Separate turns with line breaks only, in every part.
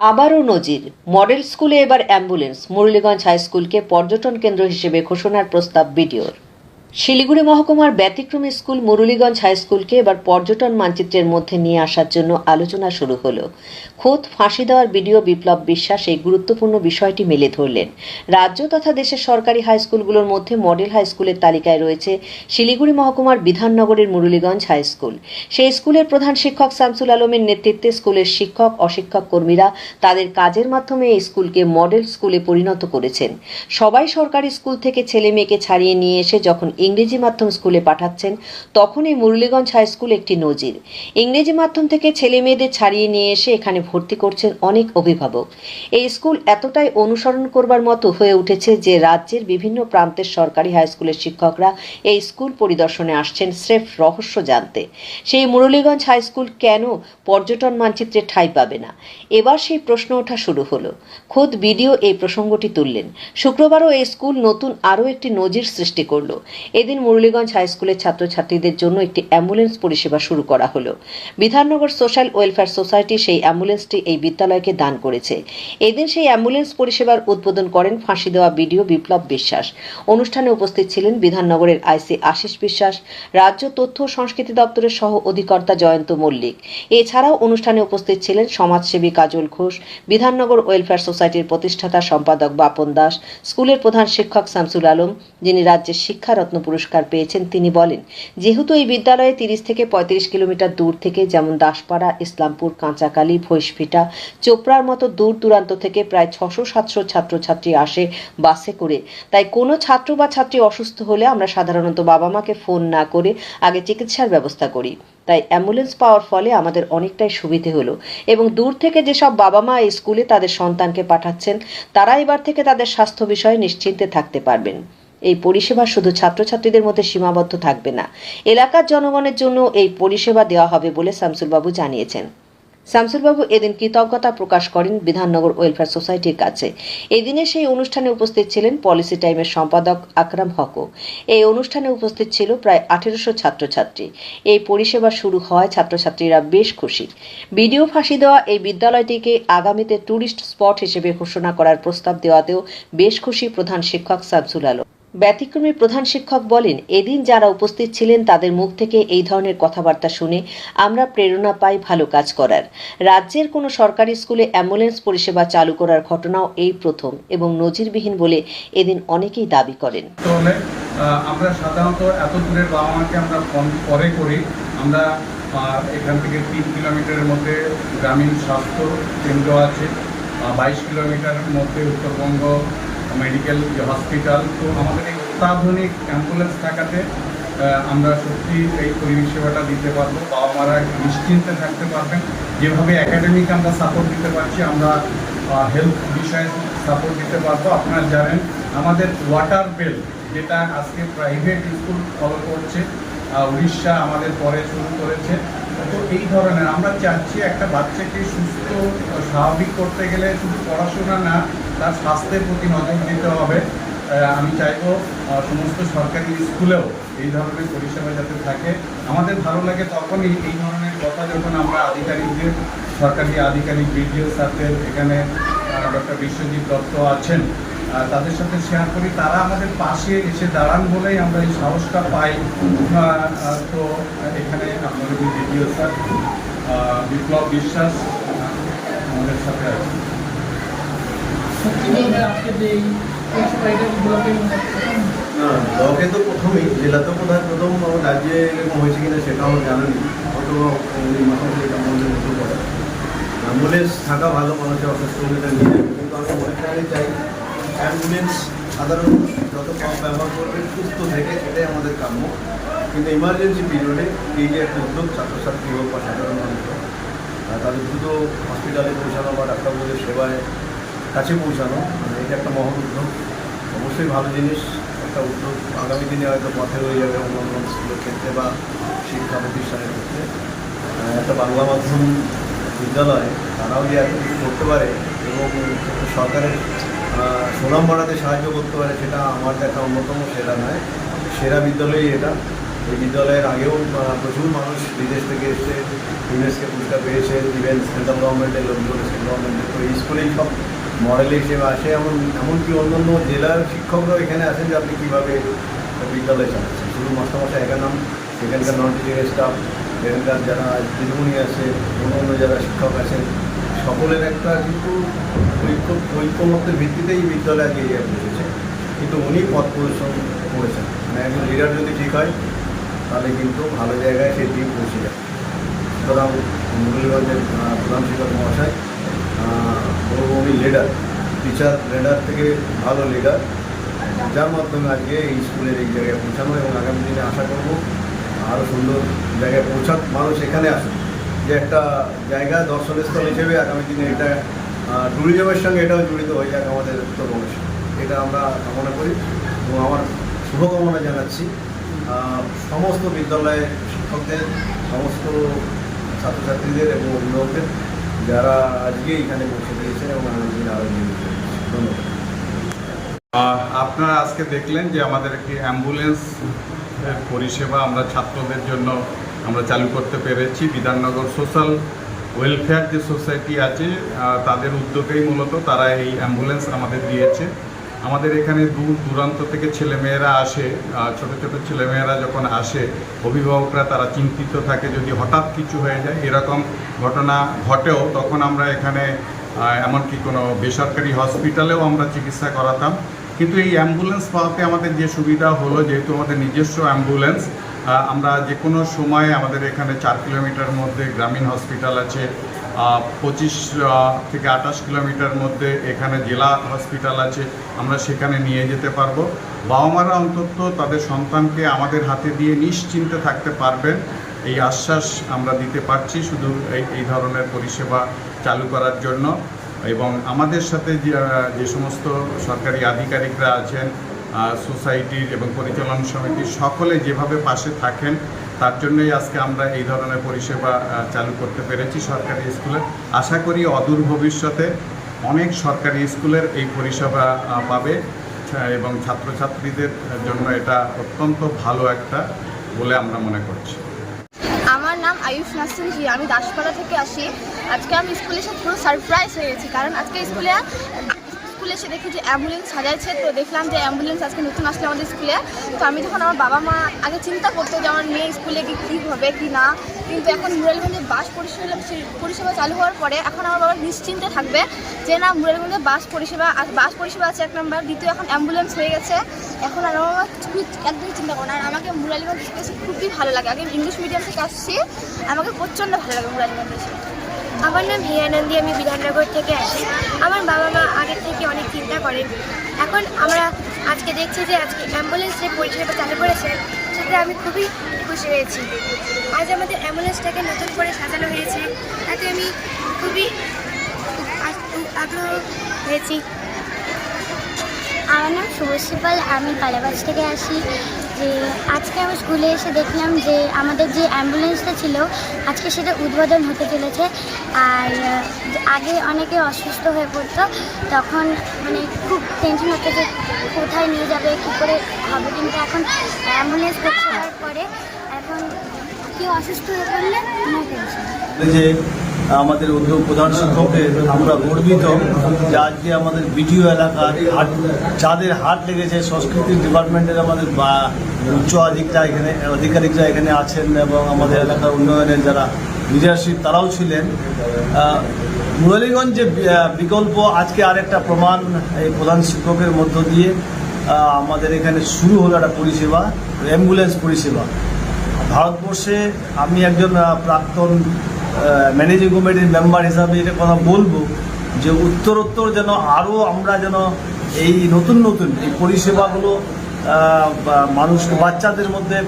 আবারও নজির। মডেল স্কুলে এবার অ্যাম্বুলেন্স। মুরলীগঞ্জ হাই স্কুলকে পর্যটন কেন্দ্র হিসেবে ঘোষণার প্রস্তাব বিডিওর। শিলিগুড়ি মহকুমার ব্যতিক্রমী স্কুল মুরলীগঞ্জ হাই স্কুলকে এবার পর্যটন মানচিত্রের মধ্যে নিয়ে আসার জন্য আলোচনা শুরু হলো। খোদ ফাঁসি দেওয়ার বিডিও বিপ্লব বিশ্বাস এই গুরুত্বপূর্ণ বিষয়টি মেলে ধরলেন। রাজ্য তথা দেশের সরকারি হাই স্কুলগুলোর মধ্যে মডেল হাই স্কুলের তালিকায় রয়েছে শিলিগুড়ি মহকুমার বিধাননগরের মুরলীগঞ্জ হাই স্কুল। সেই স্কুলের প্রধান শিক্ষক শামসুল আলমের নেতৃত্বে স্কুলের শিক্ষক, অশিক্ষক কর্মীরা তাদের কাজের মাধ্যমে এই স্কুলকে মডেল স্কুলে পরিণত করেছেন। সবাই সরকারি স্কুল থেকে ছেলে মেয়েকে ছাড়িয়ে নিয়ে এসে যখন ইংরেজি মাধ্যম স্কুলে পাঠাচ্ছেন, তখনই মুরলীগঞ্জ হাই স্কুল একটি নজির। ইংরেজি মাধ্যম থেকে ছেলে মেয়েদের ছাড়িয়ে নিয়ে এসে এখানে ভর্তি করছেন অনেক অভিভাবক। এই স্কুল এতটাই অনুসরণ করবার মতো হয়ে উঠেছে যে রাজ্যের বিভিন্ন প্রান্তের সরকারি হাই স্কুলের শিক্ষকরা এই স্কুল পরিদর্শনে আসছেন স্রেফ রহস্য জানতে। সেই মুরলীগঞ্জ হাই স্কুল কেন পর্যটন মানচিত্রে ঠাঁই পাবে না? এবার সেই প্রশ্ন ওঠা শুরু হলো। খোদ বিডিও এই প্রসঙ্গটি তুললেন। শুক্রবারও এই স্কুল নতুন আরও একটি নজির সৃষ্টি করল। এদিন মুরলীগঞ্জ হাই স্কুলের ছাত্রছাত্রীদের জন্য একটি অ্যাম্বুলেন্স পরিষেবা শুরু করা হলো। বিধাননগর সোশ্যাল ওয়েলফেয়ার সোসাইটি সেই অ্যাম্বুলেন্সটি এই বিদ্যালয়কে দান করেছে। এদিন সেই অ্যাম্বুলেন্স পরিষেবার উদ্বোধন করেন ফাঁসি দেওয়া বিডিও বিপ্লব বিশ্বাস। অনুষ্ঠানে উপস্থিত ছিলেন বিধাননগরের আইসি আশিস বিশ্বাস, রাজ্য তথ্য ও সংস্কৃতি দপ্তরের সহ অধিকর্তা জয়ন্ত মল্লিক। এছাড়াও অনুষ্ঠানে উপস্থিত ছিলেন সমাজসেবী কাজল ঘোষ, বিধাননগর ওয়েলফেয়ার সোসাইটির প্রতিষ্ঠাতা সম্পাদক বাপন দাস স্কুলের প্রধান শিক্ষক শামসুল আলম, যিনি রাজ্যের শিক্ষারত্ন পুরস্কার পেয়েছেন তিনি বলেন, যেহেতু এই বিদ্যালয়ে তিরিশ থেকে পঁয়ত্রিশ কিলোমিটার দূর থেকে যেমন দাসপাড়া, ইসলামপুর কাঁচাকালী ভৈশভিটা চোপড়ার মতো দূর দূরান্ত থেকে প্রায় ছশো সাতশো ছাত্রছাত্রী আসে বাসে করে, তাই কোনো ছাত্র বা ছাত্রী অসুস্থ হলে আমরা সাধারণত বাবা মাকে ফোন না করে আগে চিকিৎসার ব্যবস্থা করি। তাই অ্যাম্বুলেন্স পাওয়ার ফলে আমাদের অনেকটাই সুবিধে হলো এবং দূর থেকে যেসব বাবা মা স্কুলে তাদের সন্তানকে পাঠাচ্ছেন, তারা এবার থেকে তাদের স্বাস্থ্য বিষয়ে নিশ্চিন্তে থাকতে পারবেন। এই পরিষেবা শুধু ছাত্রছাত্রীদের মধ্যে সীমাবদ্ধ থাকবে না। এলাকার জনগণের জন্য এই পরিষেবা দেওয়া হবে বলে শামসুলবাবু জানিয়েছেন। শামসুলবাবু এদিন কৃতজ্ঞতা প্রকাশ করেন বিধাননগর ওয়েলফেয়ার সোসাইটির কাছে। এদিনে সেই অনুষ্ঠানে উপস্থিত ছিলেন পলিসি টাইমের সম্পাদক আকরাম হকও। এই অনুষ্ঠানে উপস্থিত ছিল প্রায় আঠেরোশো ছাত্রছাত্রী। এই পরিষেবা শুরু হওয়ায় ছাত্রছাত্রীরা বেশ খুশি। ভিডিও ফাঁসি দেওয়া এই বিদ্যালয়টিকে আগামীতে ট্যুরিস্ট স্পট হিসেবে ঘোষণা করার প্রস্তাব দেওয়াতেও বেশ খুশি প্রধান শিক্ষক শামসুল আলম। ব্যতিক্রমী প্রধান শিক্ষক বলেন, এদিন যারা উপস্থিত ছিলেন তাদের মুখ থেকে এই ধরনের কথাবার্তা শুনে আমরা প্রেরণা পাই ভালো কাজ করার। রাজ্যের কোনো সরকারি স্কুলে অ্যাম্বুলেন্স পরিষেবা চালু করার ঘটনাও এই প্রথম এবং নজিরবিহীন বলে এদিন অনেকেই দাবি করেন।
আমরা সাধারণত এত দূরের বাবা মাকে আমরা ফোন পরে করি। আমরা এখান থেকে তিন কিলোমিটারের মধ্যে গ্রামীণ স্বাস্থ্য কেন্দ্র আছে বাইশ কিলোমিটারের মধ্যে উত্তরবঙ্গ মেডিকেল যে হসপিটাল তো আমাদের এই অত্যাধুনিক অ্যাম্বুলেন্স থাকাতে আমরা সত্যি এই পরিষেবাটা দিতে পারব বাবা মারা নিশ্চিন্তে থাকতে পারবেন। যেভাবে একাডেমিক আমরা সাপোর্ট দিতে পারছি, আমরা হেলথ বিষয়ে সাপোর্ট দিতে পারব। আপনারা জানেন, আমাদের ওয়াটার বেল যেটা আজকে প্রাইভেট স্কুল ফলো করছে উড়িষ্যা আমাদের পরে শুরু করেছে। তো এই ধরনের আমরা চাচ্ছি একটা বাচ্চাকে সুস্থ স্বাভাবিক করতে গেলে শুধু পড়াশোনা না তার স্বাস্থ্যের প্রতি নজর দিতে হবে। আমি চাইব সমস্ত সরকারি স্কুলেও এই ধরনের পরিষেবা যাতে থাকে। আমাদের ভালো লাগে তখনই এই ধরনের কথা যখন আমরা আধিকারিকদের, সরকারি আধিকারিক বিডিও স্যারদের, এখানে ডক্টর বিশ্বজিৎ দত্ত আছেন তাদের সাথে শেয়ার করি। তারা আমাদের পাশে এসে দাঁড়ান বলেই আমরা এই সাহসটা পাই। তো, এখানে আপনাদের বিডিও স্যার বিপ্লব বিশ্বাস আমাদের সাথে আছে
ব্লকে তো প্রথমেই জেলাতে কোথায় প্রথম রাজ্যে এরকম হয়েছে কিনা সেটা আমার জানা নেই হয়তো এই মাথায় এটা আমাদের হতে অ্যাম্বুলেন্স থাকা ভালো মানুষের অসুস্থ হলে নিয়ে কিন্তু আমি মনে চাই, অ্যাম্বুলেন্স সাধারণ যত কম ব্যবহার করবে, সুস্থ থেকে এটাই আমাদের কাম্য। কিন্তু ইমার্জেন্সি পিরিয়ডে এই যে একটা উদ্যোগ ছাত্রছাত্রী হোক বা সাধারণ মানুষ হোক, তাদের দ্রুত হসপিটালে পৌঁছানো বা ডাক্তারবাবুদের সেবায় কাছে পৌঁছানো মানে এটা একটা মহৎ উদ্যোগ। অবশ্যই ভালো জিনিস, একটা উদ্যোগ। আগামী দিনে হয়তো পথে হয়ে যাবে অন্যান্য স্কুলের ক্ষেত্রে বা শিক্ষা প্রতিষ্ঠানের ক্ষেত্রে। একটা বাংলা মাধ্যম বিদ্যালয়, তারাও যে এত কিছু করতে পারে এবং সরকারের সুনাম বাড়াতে সাহায্য করতে পারে, সেটা আমার দেখা অন্যতম সেরা নয়। সেরা বিদ্যালয়ই এটা। এই বিদ্যালয়ের আগেও প্রচুর মানুষ বিদেশ থেকে এসে ইউনেস্কো পুরস্কার পেয়েছে, ইভেন সেন্ট্রাল গভর্নমেন্টের লোকজন স্টেট গভর্নমেন্টের, তো এই স্কুলেই সব মডেল হিসেবে আসে, এমন, এমনকি অন্যান্য জেলার শিক্ষকরাও এখানে আসেন যে আপনি কীভাবে বিদ্যালয় চালাচ্ছেন। শুধু মাস্টারমশাই একা নাম সেখানকার নন টিচিং স্টাফ এখানকার যারা দিদিমণি আছে অন্যান্য যারা শিক্ষক আছেন, সকলের একটা কিন্তু ঐক্য, ঐক্যমত্যের ভিত্তিতেই বিদ্যালয় আগে এগিয়ে বসেছে কিন্তু উনি পথ প্রদর্শন করেছেন। মানে একজন লিডার যদি ঠিক হয়, তাহলে কিন্তু ভালো জায়গায় সেই টিম পৌঁছে যায় সুতরাং মুরলীগঞ্জের প্রধান শিক্ষক মহাশয় উনি লিডার টিচার লিডার থেকে ভালো লিডার যার মাধ্যমে আজকে এই স্কুলের এই জায়গায় পৌঁছানো এবং আগামী দিনে আশা করব আরও সুন্দর জায়গায় পৌঁছাক। মানুষ এখানে আসুন যে একটা জায়গা দর্শনস্থল হিসেবে আগামী দিনে এটা ট্যুরিজমের সঙ্গে এটাও জড়িত হয়ে যাক আমাদের উত্তরবঙ্গের সঙ্গে। এটা আমরা কামনা করি এবং আমার শুভকামনা জানাচ্ছি। সমস্ত বিদ্যালয়ের শিক্ষকদের, সমস্ত ছাত্রছাত্রীদের এবং অভিভাবকদের যারা আজকে এখানে এবং
আপনারা আজকে দেখলেন যে আমাদের একটি অ্যাম্বুলেন্স পরিষেবা আমরা ছাত্রদের জন্য আমরা চালু করতে পেরেছি। বিধাননগর সোশ্যাল ওয়েলফেয়ার যে সোসাইটি আছে তাদের উদ্যোগেই মূলত তারা এই অ্যাম্বুলেন্স আমাদের দিয়েছে। আমাদের এখানে দূর দূরান্ত থেকে ছেলেমেয়েরা আসে ছোট ছোট ছেলেমেয়েরা যখন আসে, অভিভাবকরা তারা চিন্তিত থাকে যদি হঠাৎ কিছু হয়ে যায়, এরকম ঘটনা ঘটেও তখন আমরা এখানে এমনকি কোনো বেসরকারি হসপিটালেও আমরা চিকিৎসা করাতাম। কিন্তু এই অ্যাম্বুলেন্স পাওয়াতে আমাদের যে সুবিধা হলো, যেহেতু আমাদের নিজস্ব অ্যাম্বুলেন্স আমরা যে কোনো সময় আমাদের এখানে চার কিলোমিটার মধ্যে গ্রামীণ হসপিটাল আছে পঁচিশ থেকে আঠাশ কিলোমিটার মধ্যে এখানে জেলা হসপিটাল আছে। আমরা সেখানে নিয়ে যেতে পারব। বাবা মারা অন্তত তাদের সন্তানকে আমাদের হাতে দিয়ে নিশ্চিন্তে থাকতে পারবেন। এই আশ্বাস আমরা দিতে পারছি শুধু এই এই ধরনের পরিষেবা চালু করার জন্য। এবং আমাদের সাথে যে সমস্ত সরকারি আধিকারিকরা আছেন সোসাইটির এবং পরিচালন সমিতির সকলে যেভাবে পাশে থাকেন তার জন্যই আজকে আমরা এই ধরনের পরিষেবা চালু করতে পেরেছি সরকারি স্কুলে। আশা করি অদূর ভবিষ্যতে অনেক সরকারি স্কুলের এই পরিষেবা পাবে এবং ছাত্রছাত্রীদের জন্য এটা অত্যন্ত ভালো একটা বলে আমরা মনে করছি।
আমার নাম আয়ুষ নাসিমজি আমি দাসপাড়া থেকে আসি। আজকে আমি স্কুলে এসে পুরো সারপ্রাইজ হয়ে গেছি, কারণ আজকে স্কুলে স্কুলে এসে দেখি যে অ্যাম্বুলেন্স সাজাইছে, তো দেখলাম যে অ্যাম্বুলেন্স আজকে নতুন আসলে আমাদের স্কুলে। তো আমি যখন আমার বাবা মা আগে চিন্তা করতো যে আমার মেয়ে স্কুলে গিয়ে কী হবে, কি না, কিন্তু এখন মুরালিগঞ্জে বাস পরিষেবা পরিষেবা চালু হওয়ার পরে এখন আমার বাবা নিশ্চিন্তে থাকবে যে না মুরালিগঞ্জে বাস পরিষেবা বাস পরিষেবা আছে এক নম্বর, দ্বিতীয় এখন অ্যাম্বুলেন্স হয়ে গেছে। এখন আর আমার কিছুই একদমই চিন্তা করে না। আর আমাকে মুরালিগঞ্জ খুবই ভালো লাগে। আগে ইংলিশ মিডিয়াম থেকে আসছি, আমাকে প্রচণ্ড ভালো লাগে মুরালিগঞ্জ
আমার নাম হিয়ানন্দি, আমি বিধাননগর থেকে আসি। আমার বাবা মা আগের থেকে অনেক চিন্তা করেন। এখন আমরা আজকে দেখছি যে আজকে অ্যাম্বুলেন্স যে পরিষেবা চালু করেছেন সেটা আমি খুবই খুশি হয়েছি। আজ আমাদের অ্যাম্বুলেন্সটাকে নতুন করে সাজানো হয়েছে, তাতে আমি খুবই আগ্রহ হয়েছি।
আমার নাম শুভশ্রী পাল, আমি পালাবাজ থেকে আসি। যে আজকে আমি স্কুলে এসে দেখলাম যে আমাদের যে অ্যাম্বুলেন্সটা ছিল, আজকে সেটা উদ্বোধন হতে চলেছে। আর আগে অনেকে অসুস্থ হয়ে পড়তো, তখন মানে খুব টেনশন হতো যে কোথায় নিয়ে যাবে, কী করে হবে। কিন্তু এখন অ্যাম্বুলেন্স পরিষেবার পরে এখন কেউ অসুস্থ হয়ে পড়লে কোনো টেনশন
আমাদের উদ্যোগ প্রধান শিক্ষকের আমরা গর্বিত যে আজকে আমাদের বিডিও এলাকার হাট, যাদের হাট লেগেছে, সংস্কৃতি ডিপার্টমেন্টের আমাদের উচ্চ আধিকারিকরা এখানে আধিকারিকরা এখানে আছেন এবং আমাদের এলাকার উন্নয়নের যারা লিডারশিপ তারাও ছিলেন। মুরালীগঞ্জ যে বিকল্প আজকে আরেকটা প্রমাণ এই প্রধান শিক্ষকের মধ্য দিয়ে আমাদের এখানে শুরু হলো একটা পরিষেবা অ্যাম্বুলেন্স পরিষেবা। ভারতবর্ষে আমি একজন প্রাক্তন ম্যানেজিং কমিটির মেম্বার হিসাবে এটা কথা বলব যে উত্তরোত্তর যেন আরও আমরা যেন এই নতুন নতুন এই পরিষেবাগুলো মানুষ, বাচ্চাদের মধ্যে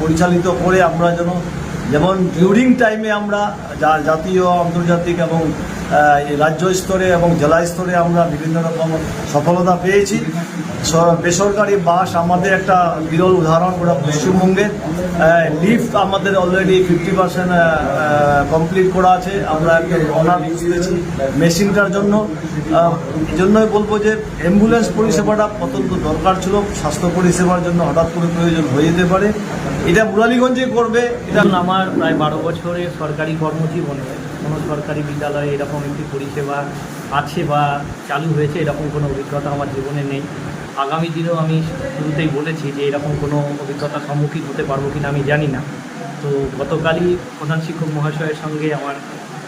পরিচালিত করে আমরা যেন, যেমন ডিউরিং টাইমে আমরা জাতীয়, আন্তর্জাতিক এবং রাজ্য স্তরে এবং জেলা স্তরে আমরা বিভিন্ন রকম সফলতা পেয়েছি। বেসরকারি বাস আমাদের একটা বিরল উদাহরণ ওটা পশ্চিমবঙ্গের লিফট আমাদের অলরেডি ফিফটি পার্সেন্ট কমপ্লিট করা আছে। আমরা একটা অনার দিয়েছি মেশিনটার জন্য। এই জন্যই বলব যে অ্যাম্বুলেন্স পরিষেবাটা অত্যন্ত দরকার ছিল। স্বাস্থ্য পরিষেবার জন্য হঠাৎ করে প্রয়োজন হয়ে যেতে পারে। এটা মুরালীগঞ্জে করবে। এটা
আমার প্রায় বারো বছরের সরকারি কর্মজীবনে। কোনো সরকারি বিদ্যালয়ে এরকম একটি পরিষেবা আছে বা চালু হয়েছে, এরকম কোনো অভিজ্ঞতা আমার জীবনে নেই। আগামী দিনেও আমি শুরুতেই বলেছি যে এরকম কোনো অভিজ্ঞতার সম্মুখীন হতে পারব কিনা আমি জানি না। তো গতকালই প্রধান শিক্ষক মহাশয়ের সঙ্গে আমার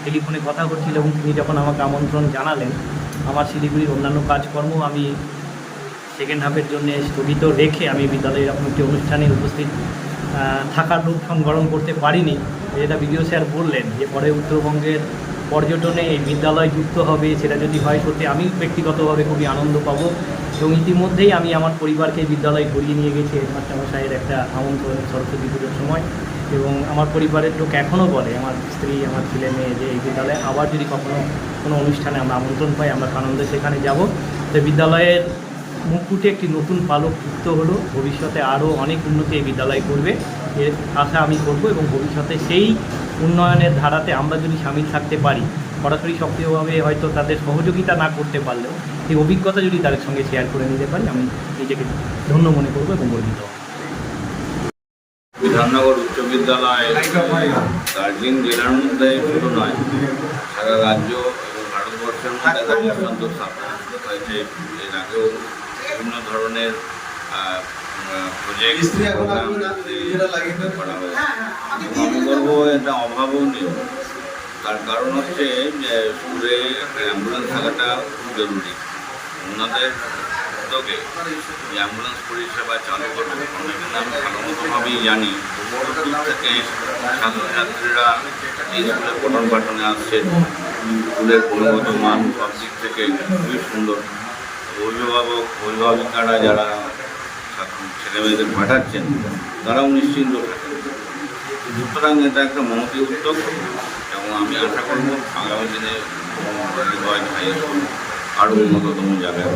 টেলিফোনে কথা হচ্ছিল এবং তিনি যখন আমাকে আমন্ত্রণ জানালেন, আমার শিলিগুড়ির অন্যান্য কাজকর্ম আমি সেকেন্ড হাফের জন্য স্থগিত রেখে আমি বিদ্যালয়ে এরকম একটি অনুষ্ঠানে উপস্থিত থাকার লোক সংবরণ করতে পারিনি। যেটা বিডিও স্যার বললেন যে পরে উত্তরবঙ্গের পর্যটনে এই বিদ্যালয় যুক্ত হবে, সেটা যদি হয় সত্যি আমি ব্যক্তিগতভাবে খুবই আনন্দ পাবো। এবং ইতিমধ্যেই আমি আমার পরিবারকে বিদ্যালয় ঘুরিয়ে নিয়ে গেছি হেডমাস্টারমশাইয়ের একটা আমন্ত্রণ, সরস্বতী পুজোর সময়। এবং আমার পরিবারের লোক এখনও বলে, আমার স্ত্রী, আমার ছেলে মেয়ে যে এই বিদ্যালয়ে আবার যদি কখনো কোনো অনুষ্ঠানে আমরা আমন্ত্রণ পাই, আমরা আনন্দে সেখানে যাব। তো বিদ্যালয়ের মুকুটে একটি নতুন পালক যুক্ত হলো। ভবিষ্যতে আরও অনেক উন্নতি এই বিদ্যালয় করবে। এর আশা আমি করব এবং ভবিষ্যতে সেই উন্নয়নের ধারাতে আমরা যদি সামিল থাকতে পারি, সরাসরি সক্রিয়ভাবে হয়তো তাদের সহযোগিতা না করতে পারলেও এই অভিজ্ঞতা যদি তাদের সঙ্গে শেয়ার করে নিতে পারি, আমি নিজেকে ধন্য মনে করব এবং গর্বিত।
বিধাননগর উচ্চ বিদ্যালয় দার্জিলিং জেলার মধ্যে শুধু নয়, সারা রাজ্য এবং ভারতবর্ষের মধ্যে তাদের স্থাপনা হয়েছে। এর আগেও বিভিন্ন ধরনের প্রজেক্ট এবং আমি বলব এটা অভাবনীয় তার কারণ হচ্ছে যে স্কুলে একটা অ্যাম্বুলেন্স থাকাটা খুব জরুরি। ওনাদের উদ্যোগে যে অ্যাম্বুলেন্স পরিষেবা চালু করবে অনেকদিন আমি ভালো মতোভাবেই জানি। দূর থেকে ছাত্রছাত্রীরা এই স্কুলে পঠন পাঠনে আসছে। স্কুলের গুণগত মান সব দিক থেকে খুবই সুন্দর। অভিভাবক অভিভাবিকারা যারা ছেলেমেয়েদের পাঠাচ্ছেন, তারাও নিশ্চিন্ত। থাকেন সুতরাং এটা একটা মমতি উদ্যোগ, এবং আমি আশা করব আগামী দিনে আরও উন্নততম জায়গায়